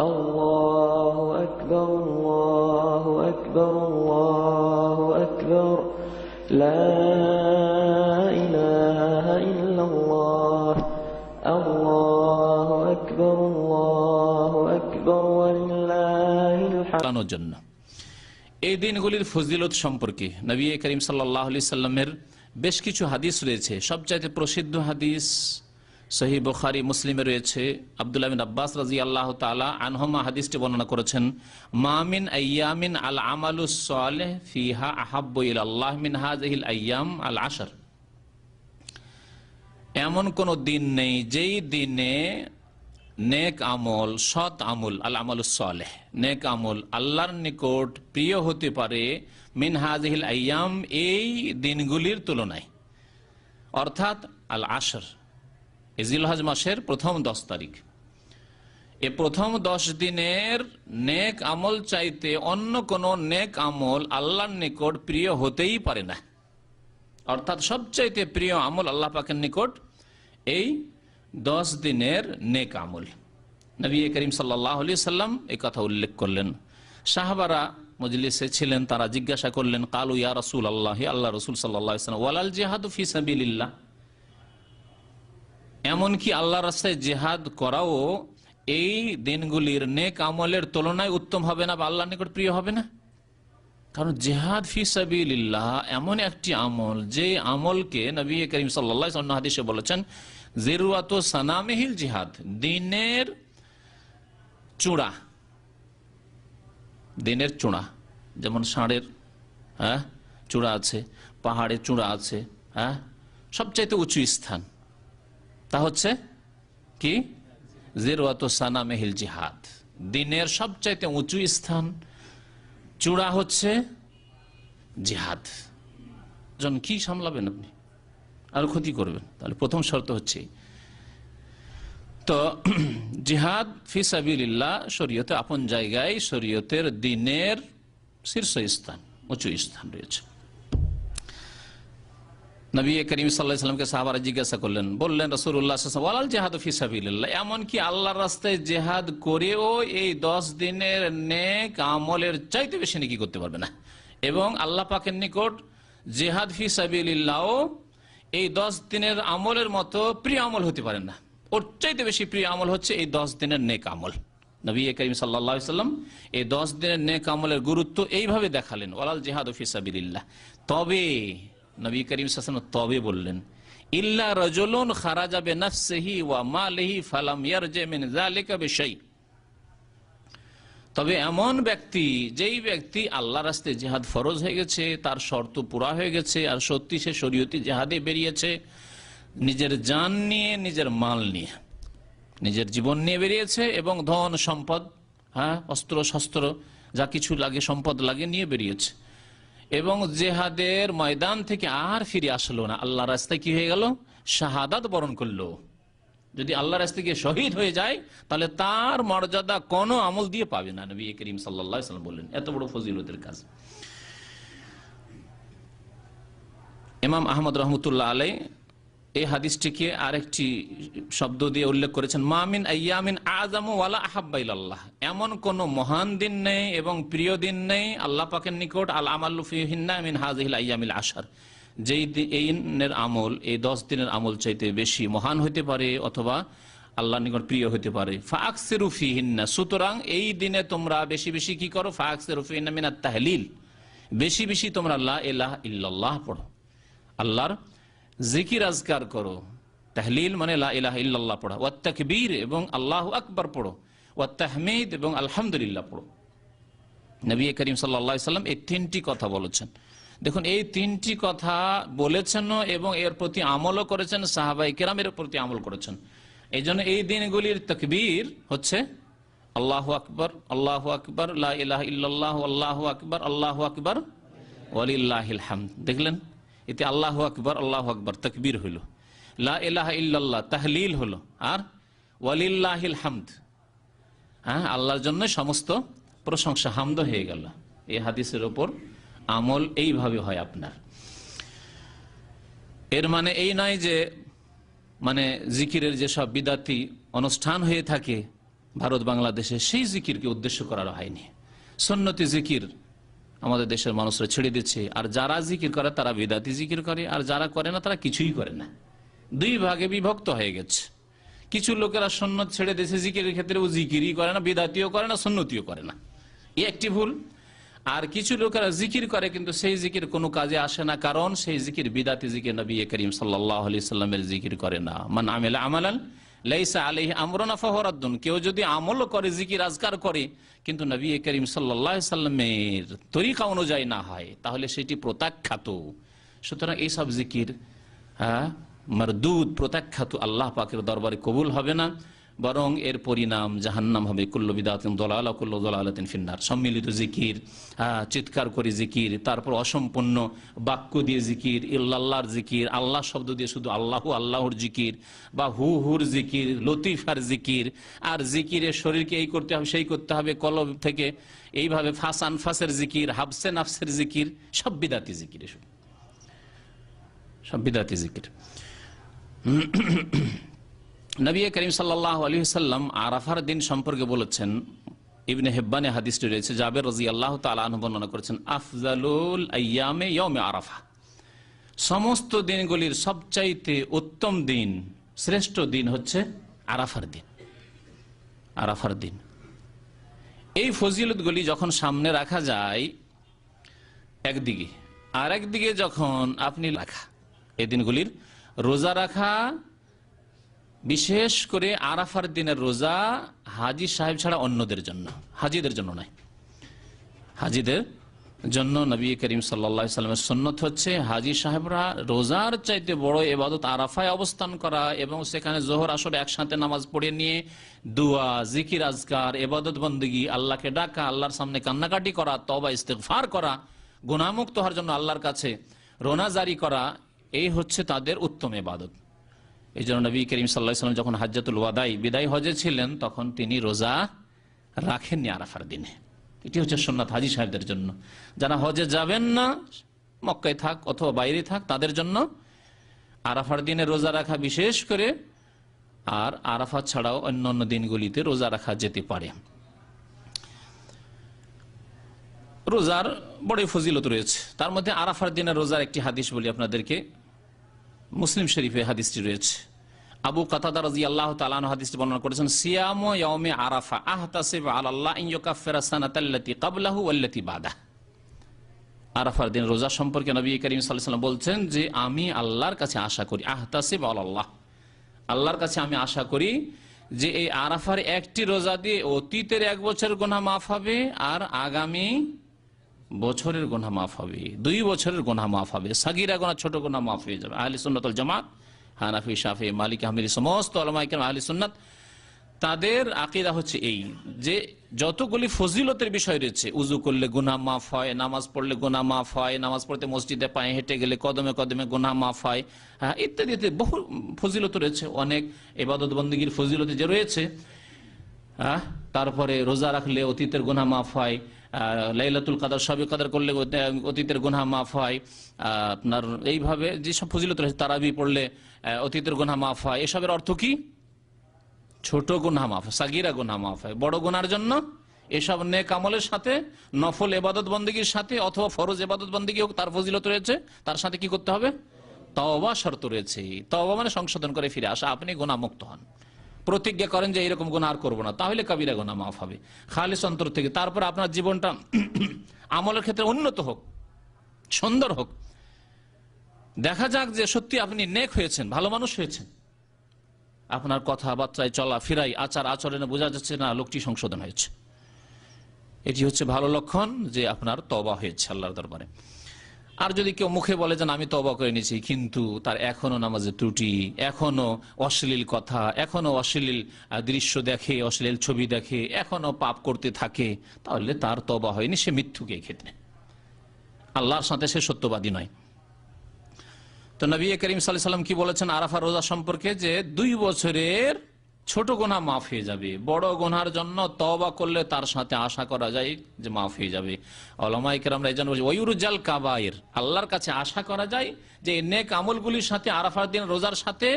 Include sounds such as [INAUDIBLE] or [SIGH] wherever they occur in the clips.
الله أكبر الله أكبر الله أكبر لا إله إلا الله الله أكبر الله أكبر ولله الحمد চালানোর জন্য এই দিনগুলির ফজিলত সম্পর্কে নবী করিম সাল্লাহ আলি সাল্লামের বেশ কিছু হাদিস রয়েছে সবচাইতে প্রসিদ্ধ হাদিস সহি বুখারি, মুসলিমে রয়েছে। আবদুল্লাহ বিন আব্বাস রাজি আল্লাহ তালা আনহমা হাদিসটি বর্ণনা করেছেন মামিন আয়ামিন আল আমালু সালেহ ফিহা আহাব্বু ইল আল্লাহ মিন হাজহিল আয়াম আল আশার। এমন কোন দিন নেই যেই দিনে নেক আমল, সৎ আমল, আল আমল সালেহ, নেক আমল আল্লাহর নিকট প্রিয় হতে পারে মিন হাজহিল আয়াম এই দিনগুলির তুলনায়। অর্থাৎ আল আশর। ইজিলহাজ মাসের প্রথম দশ তারিখ। এ প্রথম দশ দিনের নেক আমল চাইতে অন্য কোন নেক আমল আল্লাহর নিকট প্রিয় হতেই পারে না। অর্থাৎ সবচাইতে প্রিয় আমল আল্লাহ পাকের নিকট এই দশ দিনের নেক আমল। নবী করিম সাল্লাহ আলি সাল্লাম এই কথা উল্লেখ করলেন। সাহাবারা মজলিসে ছিলেন, তারা জিজ্ঞাসা করলেন, কালু ইয়া রসুল আল্লাহ আল্লাহ রসুল সাল্লাহ ওয়ালাল জেহাদ ফি সাবিল্লাহ এমনকি আল্লাহ রাস্তায় জেহাদ করাও এই দিনগুলির নেক আমলের তুলনায় উত্তম হবে না বা আল্লাহ নিকট প্রিয় হবে না? কারণ জেহাদ ফি সাবিল্লাহ এমন একটি আমল, যে আমলকে নবী করিম সাল্লাহ হাদিসে বলেছেন জেরুয়াত সানামেহিল জিহাদ দিনের চূড়া। দিনের চূড়া, যেমন ষাঁড়ের হ্যাঁ চূড়া আছে, পাহাড়ের চূড়া আছে হ্যাঁ সবচাইতে উঁচু স্থান। তা হচ্ছে কি? সানা মেহিল জিহাদ। দিনের সবচাইতে উঁচু স্থান, চূড়া হচ্ছে জিহাদ। জন কি সামলাবেন আপনি? আর ক্ষতি করবেন। তাহলে প্রথম শর্ত হচ্ছে তো, [CLEARS THROAT] জিহাদ ফিসাবিল্লাহ শরীয়তে আপন জায়গায় শরীয়তের দিনের শীর্ষ স্থান, উঁচু স্থান রয়েছে। নবী করিম সাল্লাহ সাল্লামকে সাহাবারা জিজ্ঞাসা করলেন, বললেন রসুল্লাহ ওয়ালাল জেহাদ ফিসাবিল্লাহ এমনকি আল্লাহর রাস্তায় জেহাদ করেও এই দশ দিনের নেক আমলের চাইতে বেশি নাকি করতে পারবে না? এবং আল্লাহ পাকের নিকট জেহাদ ফিসাবিল্লাহ এই দশ দিনের আমলের মতো প্রিয় আমল হতে পারে না। ওর চাইতে বেশি প্রিয় আমল হচ্ছে এই দশ দিনের নেক আমল। নবী করিম সাল্লা সাল্লাম এই দশ দিনের নেক আমলের গুরুত্ব এইভাবে দেখালেন, ওয়ালাল জেহাদ ফিসাবিল্লাহ তবে নবী করিম সাসন তবে বললেন, ইল্লা রজলুন খারাজা বেনাফসিহি ওয়া মালিহি ফালাম ইয়ারজে মিন যালিকা বিশাই। তবে এমন ব্যক্তি, যেই ব্যক্তি আল্লাহ রাস্তে জেহাদ ফরজ হয়ে গেছে, তার শর্ত পুরা হয়ে গেছে, আর সত্যি সে শরীয়তি জেহাদে বেরিয়েছে, নিজের জান নিয়ে, নিজের মাল নিয়ে। নিজের জীবন নিয়ে বেরিয়েছে এবং ধন সম্পদ হ্যাঁ অস্ত্র, শস্ত্র, যা কিছু লাগে, সম্পদ লাগে, নিয়ে বেরিয়েছে। এবং জেহাদের ময়দান থেকে আর ফিরে আসলো না। আল্লাহ রাস্তায় কি হয়ে গেল? শাহাদাত বরণ করল। যদি আল্লাহ রাস্তা গিয়ে শহীদ হয়ে যায়, তাহলে তার মর্যাদা কোন আমল দিয়ে পাবে না, নবী করিম সাল্লাম বললেন। এত বড় ফজিলতের কাজ। ইমাম আহমদ রহমতুল্লাহ আলাই এই হাদিসটিকে আরেকটি শব্দ দিয়ে উল্লেখ করেছেন মামিন আয়ামিন আজম ওয়ালা আহাব্বাইল্লাহ এমন কোন মহান দিন নেই এবং প্রিয় দিন নেই আল্লাহ পাকের নিকট, আল আমাল্লুফিহিন্না মিন হাজিল আয়ামিল আশার যেই এই আমল, এই দশ দিনের আমল চাইতে বেশি মহান হতে পারে অথবা আল্লাহ নিকট প্রিয় হতে পারে। ফাকসেরুফিহিন্না সুতরাং এই দিনে তোমরা বেশি বেশি কি করো? ফাকসেরুফিহিন্না মিনা তাহলিল। বেশি বেশি তোমরা আল্লাহ ইলাহ ইল্লাল্লাহ পড়ো। আল্লাহর জিকির আজকার করো। তাহলিল মানে লা ইলাহ ইল্লাল্লাহ পড়ো। ওয়া তকবীর এবং আল্লাহ আকবর পড়ো। ওয়া তাহমিদ এবং আলহামদুলিল্লাহ পড়ো। নবী করিম আলাইহি সাল্লাম এই তিনটি কথা বলেছেন। দেখুন, এই তিনটি কথা বলেছেন এবং এর প্রতি আমলও করেছেন সাহাবাই কেরামের প্রতি আমল করেছেন। এই জন্য এই দিনগুলির তকবীর হচ্ছে আল্লাহ আকবর আল্লাহ আকবর ইলাহ ইল্লাল্লাহ, আল্লাহ আকবর আল্লাহ আকবর, ওয়ালিল্লাহিল দেখলেন? এতে আল্লাহ আকবর আল্লাহ আকবর, তকবির হইল। লা ইলাহা তাহলিল হলো আর ওয়ালিল্লাহিল হামদ। হ্যাঁ আল্লাহর জন্য সমস্ত প্রশংসা হামদ হয়ে গেল। এই হাদিসের ওপর আমল এইভাবে হয় আপনার। এর মানে এই নয় যে মানে জিকিরের যেসব বিদাতি অনুষ্ঠান হয়ে থাকে ভারত বাংলাদেশে সেই জিকিরকে উদ্দেশ্য করার হয়নি। সন্নতি জিকির আমাদের দেশের মানুষরা ছেড়ে দিচ্ছে। আর যারা জিকির করে, তারা বিদাতি জিকির করে, আর যারা করে না, তারা কিছুই করে না। দুই ভাগে বিভক্ত হয়ে গেছে। কিছু লোকেরা সন্ন্যত ছেড়ে দেশে জিকিরের ক্ষেত্রে, ও জিকিরই করে না, বিদাতিও করে না সন্ন্যতিও করে না। এই একটি ভুল। আর কিছু লোকেরা জিকির করে, কিন্তু সেই জিকির কোনো কাজে আসে না, কারণ সেই জিকির বিদাতি জিকির নবী করিম সাল্লাহ আলি সাল্লামের জিকির করে না। মান আমেলা আমালান লাইসা আলহি আমরনা ফহরাদ্দুন কেউ যদি আমল করে, জিকির, আজকার করে, কিন্তু নবী করিম সাল্লাহ সাল্লামের তরিকা অনুযায়ী না হয়, তাহলে সেটি প্রত্যাখ্যাত। সুতরাং এইসব জিকির হ্যাঁ মারদুদ, প্রত্যাখ্যাত আল্লাহ পাকের দরবারে কবুল হবে না। বরং এর পরিণাম জাহান্নাম হবে। কুল্ল বিদাতিন দলাল, কুল্ল দলালাতিন ফিন্নার। সম্মিলিত জিকির চিৎকার করে জিকির, তারপর অসম্পূর্ণ বাক্য দিয়ে জিকির, ইল্লাল্লাহর জিকির, আল্লাহ শব্দ দিয়ে শুধু আল্লাহ আল্লাহর জিকির বা হু হুর জিকির, লতিফার জিকির। আর জিকিরের শরীরকে এই করতে হবে, সেই করতে হবে, কলব থেকে এইভাবে ফাস আনফাসের জিকির, হাবসে নাফসের জিকির, সব বিদাতি জিকির এসব সব বিদাতি জিকির। নবী করিম সাল্লাহ আলী সাল্লাম আরাফার দিন সম্পর্কে বলেছেন, ইবনে হেব্বানে হাদিসটি রয়েছে, জাবের রাজি আল্লাহ তালন বর্ণনা করেছেন, আফজালুল আয়ামে ইয়মে আরাফা। সমস্ত দিনগুলির সবচাইতে উত্তম দিন, শ্রেষ্ঠ দিন হচ্ছে আরাফার দিন। আরাফার দিন। এই ফজিলতগুলি যখন সামনে রাখা যায় একদিকে আর একদিকে যখন আপনি রাখা, এই দিনগুলির রোজা রাখা বিশেষ করে আরাফার দিনের রোজা হাজি সাহেব ছাড়া অন্যদের জন্য, হাজিদের জন্য নয়। হাজিদের জন্য নবী করিম সাল্লা সাল্লামের সন্ন্যত হচ্ছে হাজি সাহেবরা রোজার চাইতে বড় এবাদত আরাফায় অবস্থান করা এবং সেখানে জোহর, আসর একসাথে নামাজ পড়ে নিয়ে দুয়া, জিকির, আজকার, এবাদত বন্দগি, আল্লাহকে ডাকা, আল্লাহর সামনে কান্নাকাটি করা তবা ইস্তেকফার করা গুণামুক্ত হওয়ার জন্য আল্লাহর কাছে রোনা জারি করা, এই হচ্ছে তাদের উত্তম এবাদত। এই জন্য নবী করিম সাল্লাহ সাল্লাম যখন হাজ্জাতুল ওয়াদাই বিদায় হজে ছিলেন, তখন তিনি রোজা রাখেননি আরাফার দিনে। এটি হচ্ছে সোননাথ হাজি সাহেবদের জন্য। যারা হজে যাবেন না, মক্কায় থাক অথবা বাইরে থাক, তাদের জন্য আরাফার দিনে রোজা রাখা বিশেষ করে, আর আরাফাত ছাড়াও অন্য অন্য দিনগুলিতে রোজা রাখা যেতে পারে। রোজার বড়ই ফজিলত রয়েছে। তার মধ্যে আরাফার দিনে রোজার একটি হাদিস বলি আপনাদেরকে। মুসলিম শরীফে হাদিসটি রয়েছে। আবু কাতাদা রাজি আল্লাহ তালান হাদিসটি বর্ণনা করেছেন, সিয়াম আরাফা আহতাসিব আল্লাহ ইয়ুকাফিরা সানাতাল্লাতি কাবলাহু ওয়াল্লাতি বাদা আরাফার দিন রোজা সম্পর্কে নবী করিম সাল্লাম বলছেন যে, আমি আল্লাহর কাছে আশা করি, আহতাসিব আল্লাহ আল্লাহর কাছে আমি আশা করি যে, এই আরাফার একটি রোজা দিয়ে অতীতের এক বছর গোনা মাফ হবে আর আগামী বছরের গোনা মাফ হবে, দুই বছরের গোনা মাফ হবে, সাগিরা গোনা, ছোট গোনা মাফ হয়ে যাবে। আহলি সুন্নতল জামাত, হানাফি, শাফি, মালিক আহমির সমস্ত আহলি সুন্নাত, তাদের আকিদা হচ্ছে এই যে যতগুলি ফজিলতের বিষয় রয়েছে উজু করলে গুনা মাফ হয়, নামাজ পড়লে গুনা মাফ হয়, নামাজ পড়তে মসজিদে পায়ে হেঁটে গেলে কদমে কদমে গুনা মাফ হয় হ্যাঁ ইত্যাদি বহু ফজিলত রয়েছে, অনেক এবাদত বন্দীগীর ফজিলত যে রয়েছে হ্যাঁ তারপরে রোজা রাখলে অতীতের গুনা মাফ হয় লাইলাতুল কাদার সবে কাদার করলে অতীতের গুনা মাফ হয়। আপনার এইভাবে যেসব ফজিলত রয়েছে, তারাবি পড়লে অতীতের গুনা মাফ হয়। এসবের অর্থ কি? ছোট গুনা মাফ, সাগিরা গুনা মাফ হয়। বড় গুনার জন্য এসব নেক আমলের সাথে, নফল এবাদত বন্দীগীর সাথে অথবা ফরজ এবাদত বন্দীগী হোক, তার ফজিলত রয়েছে। তার সাথে কি করতে হবে? তওবা শর্ত রয়েছে। তওবা মানে সংশোধন করে ফিরে আসা। আপনি গুণামুক্ত হন। প্রতিজ্ঞা করেন যে এরকম গুণা আর করব না। তাহলে কাবিরা গোনা মাফ হবে। খালিস অন্তর থেকে। তারপর আপনার জীবনটা [CLEARS THROAT] আমলের ক্ষেত্রে উন্নত হোক, সুন্দর হোক। দেখা যাক যে সত্যি আপনি নেক হয়েছেন, ভালো মানুষ হয়েছেন। আপনার কথাবার্তায় চলা, ফিরাই, আচার, আচরণে বোঝা যাচ্ছে না লোকটি সংশোধন হয়েছে। এটি হচ্ছে ভালো লক্ষণ যে আপনার তবা হয়েছে আল্লাহর দরবারে। আর যদি কেউ মুখে বলে যে আমি তবা করে নিয়েছি, কিন্তু তার এখনও নামাজের ত্রুটি, এখনও অশ্লীল কথা, এখনও অশ্লীল দৃশ্য দেখে, অশ্লীল ছবি দেখে, এখনও পাপ করতে থাকে, তাহলে তার তবা হয়নি, সে মৃত্যুকে ক্ষেত্রে আল্লাহর সাথে সে সত্যবাদী নয়। তো নবী করিম সাল্লাম কি বলেছেন আরাফা রোজা সম্পর্কে? যে দুই বছরের ছোট গোনা মাফ হয়ে যাবে। বড় গোনার জন্য তবা করলে তার সাথে আশা করা যায় যে মাফ হয়ে যাবে। আমরা এই জন্য বলছি কাবায়ের আল্লাহর কাছে আশা করা যায় যে নেক আমলগুলির সাথে আরাফার দিন রোজার সাথে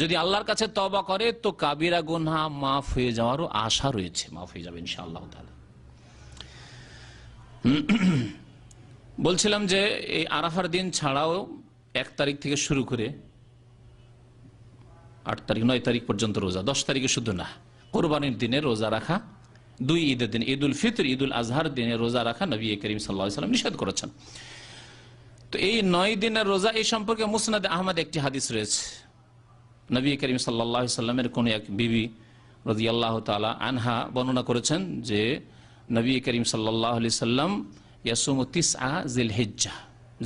যদি আল্লাহর কাছে তবা করে, তো কাবিরা গোনা মাফ হয়ে যাওয়ারও আশা রয়েছে। মাফ হয়ে যাবে ইনশাআল্লাহ তাআলা। বলছিলাম যে এই আরাফার দিন ছাড়াও এক তারিখ থেকে শুরু করে আট তারিখ, নয় তারিখ পর্যন্ত রোজা, দশ তারিখে শুধু না, কোরবানির দিনে রোজা রাখা, দুই ঈদের দিন ঈদ উল ফিতর ঈদ উল আজহার দিনে রোজা রাখা নবী করিম সাল্লাম নিষেধ করেছেন। তো এই নয় দিনের রোজা, এই সম্পর্কে মুসনাদ আহমদ একটি হাদিস রয়েছে। নবী করিম সাল্লাহ সাল্লামের কোন এক বিবি রদি আল্লাহ তালা আনহা বর্ণনা করেছেন যে, নবী করিম সাল্লাহ আলি সাল্লাম ইয়াসুম তিস আ জিল হিজ্জা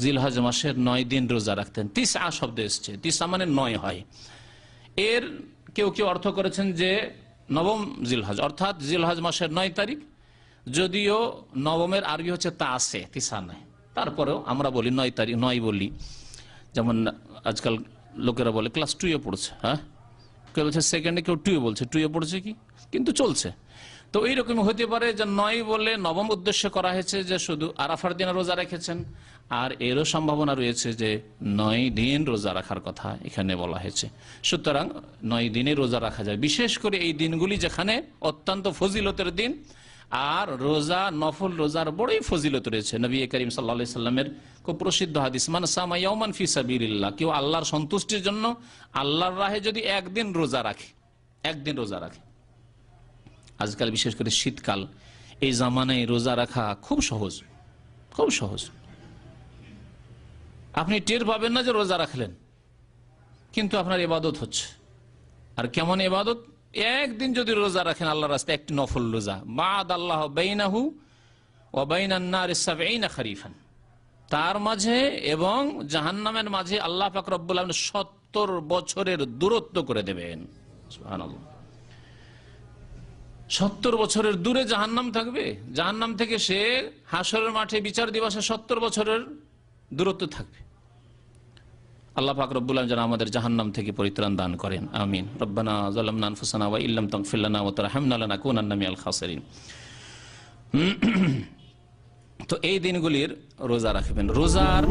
জিলহজ মাসের নয় দিন রোজা রাখতেন। তিস আ শব্দ এসছে। তিসা মানে নয় হয়। এর কেউ কেউ অর্থ করেছেন যে নবম জিলহজ, অর্থাৎ জিলহজ মাসের নয় তারিখ। যদিও নবমের আরবি হচ্ছে তা আছে তিসা নয় তারপরেও আমরা বলি নয় তারিখ, নয় বলি। যেমন আজকাল লোকেরা বলে ক্লাস টুয়ে পড়ছে হ্যাঁ? কেউ বলছে সেকেন্ডে কেউ টুয়ে বলছে। টুয়ে পড়ছে কি? কিন্তু চলছে। তো এইরকম হতে পারে যে নয় বলে নবম উদ্দেশ্য করা হয়েছে যে শুধু আরাফার দিনে রোজা রেখেছেন আর এরও সম্ভাবনা রয়েছে যে নয় দিন রোজা রাখার কথা এখানে বলা হয়েছে। সুতরাং নয় দিনে রোজা রাখা যায়। বিশেষ করে এই দিনগুলি যেখানে অত্যন্ত ফজিলতের দিন, আর রোজা, নফল রোজার বড়ই ফজিলত রয়েছে। নবী করিম সাল্লা সাল্লামের খুব প্রসিদ্ধ হাদিস, মান সামাইয়ামান ফি সাবিরিল্লাহ কেউ আল্লাহর সন্তুষ্টির জন্য আল্লাহর রাহে যদি একদিন রোজা রাখে, একদিন রোজা রাখে। আজকাল বিশেষ করে শীতকাল, এই জামানায় রোজা রাখা খুব সহজ খুব সহজ। আপনি টের পাবেন না যে রোজা রাখলেন। কিন্তু আপনার এবাদত হচ্ছে। আর কেমন এবাদত একদিন যদি রোজা রাখেন আল্লাহ রাস্তায় একটি নফল রোজা। বাদ আল্লাহ বেইনাহু ও বেইনান্নার খারিফান। তার মাঝে এবং জাহান্নামের মাঝে আল্লাহ পাক রব্বুল সত্তর বছরের দূরত্ব করে দেবেন। সত্তর বছরের দূরে জাহান্নাম থাকবে? জাহান্নাম থেকে সে হাসরের মাঠে বিচার দিবসে সত্তর বছরের দূরত্ব থাকবে। আল্লাহ পাক রব্বুল যেন আমাদের জাহান্নাম থেকে পরিত্রাণ দান করেন। আমিন। রব্বানা জালামনা আনফুসানা ওয়া ইল্লাম তাগফিরলানা ওয়া তারহামনা লানাকুনান্না মিনাল খাসিরিন। তো এই দিনগুলির রোজা রাখবেন। রোজার